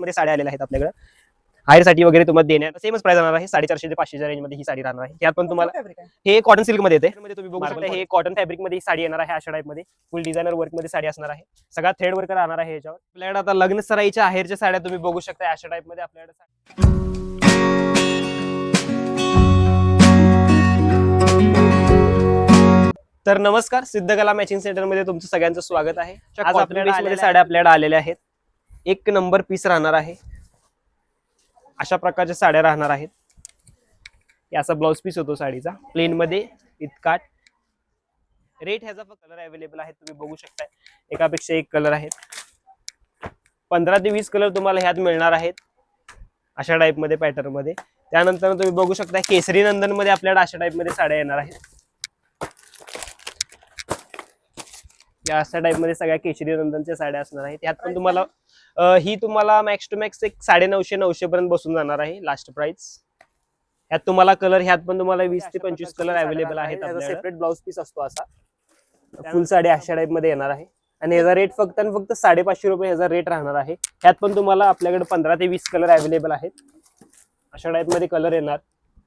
मध्ये साड्या आलेल्या आहेत आपल्याकडे. हायरसाठी वगैरे तुम्हाला देण्यात सेमच प्राइस राहणार आहे. साडेचारशे ते पाचशेच्या रेंजमध्ये ही साडी राहणार आहे. यात पण तुम्हाला हे कॉटन सिल्कमध्ये येते. तुम्ही बघू शकता हे कॉटन फॅब्रिकमध्ये ही साडी येणार आहे. अशा टाईपमध्ये. फुल डिझायनर वर्कमध्ये साडी असणार आहे. सगळा थ्रेड वर्क राहणार आहे याच्यावर आपल्याकडे आता लग्न सराईच्या आहेरच्या साड्या तुम्ही बघू शकता. अशा टाईपमध्ये आपल्याकडे तर नमस्कार. सिद्धकला मॅचिंग सेंटरमध्ये तुमचं सगळ्यांचं स्वागत आहे. आज आपल्याकडे मध्ये साड्या आपल्याकडे आलेल्या आहेत. एक नंबर पीस राहणार आहे. अशा प्रकारच्या साड्या राहणार आहेत. याचा असा पीस होतो साडीचा. प्लेन मध्ये इतका रेट ह्याचा कलर अवेलेबल आहे. तुम्ही बघू शकता एकापेक्षा एक कलर आहेत. पंधरा ते वीस कलर तुम्हाला ह्यात मिळणार आहेत. अशा टाईपमध्ये पॅटर्नमध्ये त्यानंतर तुम्ही बघू शकता केसरी नंदनमध्ये आपल्याला अशा टाईपमध्ये साड्या येणार आहेत. या अशा टाईपमध्ये सगळ्या केशरी नंदनच्या साड्या असणार आहेत. यात पण तुम्हाला अं, ही तुम्हाला मॅक्स टू मॅक्स एक साडे नऊशे नऊशे पर्यंत बसून जाणार आहे लास्ट प्राइस यात तुम्हाला कलर ह्यात पण तुम्हाला वीस ते पंचवीस कलर अवेलेबल आहेत सेपरेट ब्लाउज पीस असतो असा. फुल साडी अशा टाईपमध्ये येणार आहे. आणि याचा रेट फक्त आणि फक्त साडेपाचशे रुपये याचा रेट राहणार आहे. यात पण तुम्हाला आपल्याकडे पंधरा ते वीस कलर अवेलेबल आहेत. अशा टाईपमध्ये कलर येणार.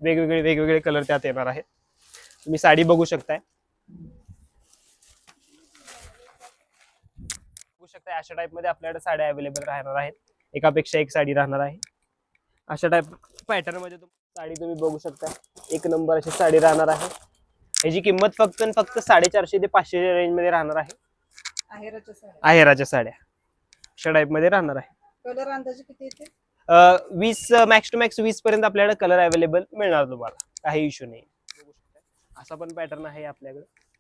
वेगवेगळे वेगवेगळे कलर त्यात येणार आहेत. तुम्ही साडी बघू शकताय. शकता. अशा टाईपमध्ये आपल्याकडे साड्या अवेलेबल राहणार आहेत. एकापेक्षा एक साडी राहणार आहे. अशा टाईप पॅटर्नमध्ये तुम- साडी तुम्ही बघू शकता. एक नंबर अशी साडी राहणार आहे. याची किंमत फक्त आणि फक्त साडेचारशे ते पाचशे रेंजमध्ये राहणार आहे. आहेराच्या साड्या. अशा टाईपमध्ये राहणार आहे. कलर अंदाजे किती येते? वीस मॅक्स टू मॅक्स वीस पर्यंत आपल्याकडे कलर अवेलेबल मिळणार तुम्हाला. काही इश्यू नाही. बघू शकता. असा पण पॅटर्न आहे आपल्याकडे.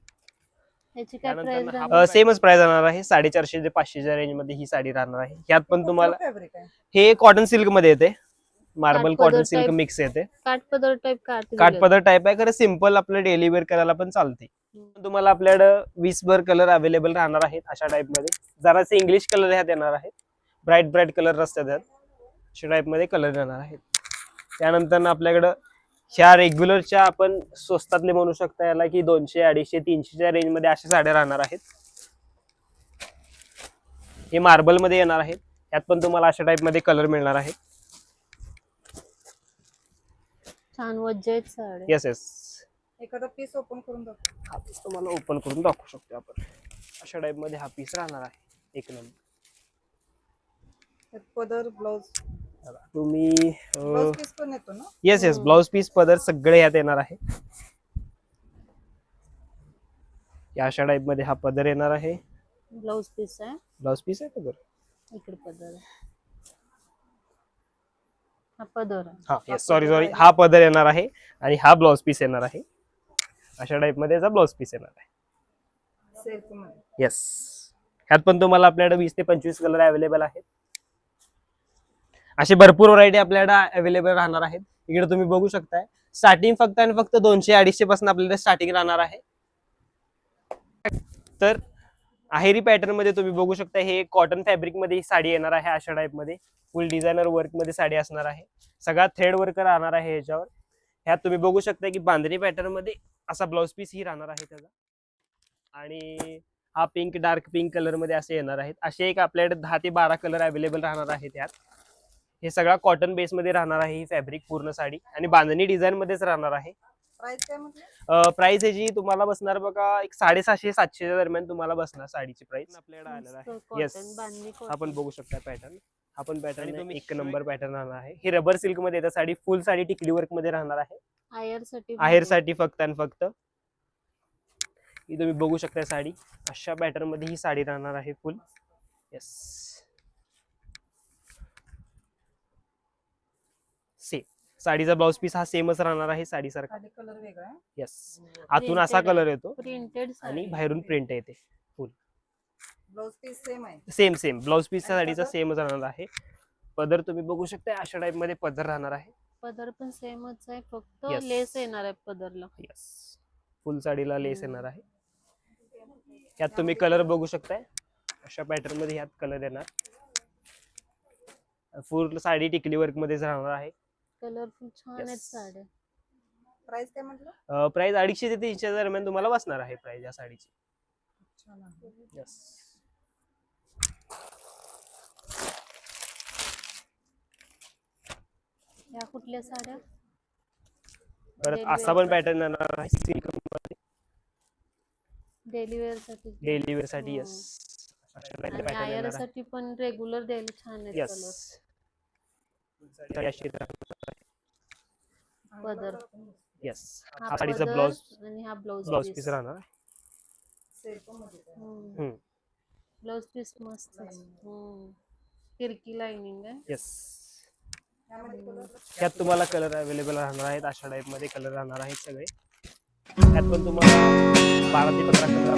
याची काय प्राइस त्यानंतर सेमच प्राइस राहणार आहे? साडेचारशे ते पाचशेच्या रेंजमध्ये ही साडी राहणार आहे. यात पण तुम्हाला फॅब्रिक आहे. हे कॉटन सिल्कमध्ये येते. मार्बल काठपदर कॉटन सिल्क type. मिक्स येते. काठपदर टाइप काठ काठपदर टाईप आहे. खरं सिंपल आपलं डेली वेअर करायला पण चालते. तुम्हाला आपल्याकडं वीस भर कलर अवेलेबल राहणार आहेत अशा टाईपमध्ये. जरासे इंग्लिश कलर ह्यात येणार आहेत. ब्राईट ब्राईट कलर रस्त्यात आहेत. अशा टाईपमध्ये कलर येणार आहेत. त्यानंतर आपल्याकडं ह्या रेग्युलरच्या आपण स्वस्तातले म्हणू शकता याला की दोनशे अडीचशे तीनशेच्या रेंजमध्ये अशा साड्या राहणार आहेत. हे मार्बलमध्ये येणार आहेत. यात पण तुम्हाला अशा टाईपमध्ये कलर मिळणार आहे. छान वज्जत साड्या. येस येस एखादा पीस ओपन करून दाखव. हा पीस तुम्हाला ओपन करून दाखवू शकतो आपण. अशा टाइपमध्ये हा पीस राहणार आहे. एक नंबर त्यात पदर ब्लाउज तुम्ही ब्लाउज पीस पण येतो ना? येस येस ब्लाउज पीस पदर सगळे यात येणार आहे. या अशा टाइपमध्ये हा पदर येणार आहे. ब्लाउज पीस आहे. ब्लाउज पीस आहे पदर? इकडे पदर हा पदर आहे. हा येस सॉरी सॉरी हा पदर येणार आहे आणि हा ब्लाउज पीस येणार आहे. अशा टाइपमध्ये याचा ब्लाउज पीस येणार आहे. येस ह्यात पण तुम्हाला आपल्याकडे वीस ते पंचवीस कलर अवेलेबल आहेत. असे भरपूर व्हरायटी आपल्याकडे अवेलेबल राहणार आहेत. इकडे तुम्ही बघू शकताय. स्टार्टिंग फक्त आणि फक्त दोनशे अडीचशे पासून आपल्याला स्टार्टिंग राहणार आहे. तर आहेरी पॅटर्नमध्ये तुम्ही बघू शकता हे कॉटन फॅब्रिकमध्ये ही साडी येणार आहे अशा टाइपमध्ये. फुल डिझायनर वर्कमध्ये साडी असणार आहे. सगळा थ्रेड वर्क राहणार आहे याच्यावर ह्यात तुम्ही बघू शकता की बांधणी पॅटर्नमध्ये असा ब्लाउज पीस ही राहणार आहे त्याचा. आणि हा पिंक डार्क पिंक कलरमध्ये असे येणार आहेत. असे एक आपल्याकडे दहा ते बारा कलर अवेलेबल राहणार आहेत यात हे सगळा कॉटन बेस मध्ये राहणार आहे ही फॅब्रिक पूर्ण साडी. आणि बांधणी डिझाईन मध्येच राहणार आहे. प्राइस काय म्हटलं? प्राइस ह्याची तुम्हाला बसणार बघा एक साडेसहाशे सातशेच्या दरम्यान तुम्हाला बसणार साडीची प्राइस आपल्याकडे आलेला आहे. बांधणी आपण बघू शकता पॅटर्न आपण पॅटर्न एक नंबर पॅटर्न राहणार आहे. हे रबर सिल्कमध्ये येतं साडी फुल साडी टिकली वर्कमध्ये राहणार आहे. आहेरसाठी फक्त आणि फक्त. ही तुम्ही बघू शकता साडी. अशा पॅटर्नमध्ये ही साडी राहणार आहे फुल येस सेम साडीचा ब्लाउज पीस हा सेमच राहणार आहे साडीसारखा. कलर वेगळा येस आतून असा कलर येतो प्रिंटेड आणि बाहेरून प्रिंट येते ब्लाउज पीस सेम आहे. सेम सेम ब्लाउज पीसच्या आणि साडीचा? सेमच राहणार आहे. पदर तुम्ही बघू शकता अशा टाइपमध्ये पदर राहणार आहे. पदर पण सेमच आहे फक्त Yes. लेस येणार आहे पदरला. यस फुल साडीला लेस. येणार आहे. यात तुम्ही कलर बघू शकताय. अशा पॅटर्नमध्ये यात कलर येणार. फुल साडी टिकली वर्क मध्येच राहणार आहे. कलरफुल छान आहेत Yes. साड्या. प्राइस काय म्हटलं? प्राइस अडीचशे ते तीनशे दरम्यान तुम्हाला बसणार आहे प्राइस या साडीची. छान आहे. यस या कुठल्या साड्या? परत Daily असा wear पण पॅटर्न येणार आहे सिल्क डेली वेअरसाठी. डेली वेअरसाठी हो. येस आणि आयरसाठी पण रेग्युलर द्यायला छान आहेत येस कलर पदर. येस हा साडीचा ब्लाउज आणि हा ब्लाउज ब्लाउज पीस राहणार हम्म. ब्लाउज पीस मस्त आहे. हम्म. लाइनिंग आहे. येस त्यात तुम्हाला कलर अवेलेबल राहणार आहेत. अशा टाईपमध्ये कलर राहणार आहेत सगळे. त्यात पण तुम्हाला बारा ते पंधरा कलर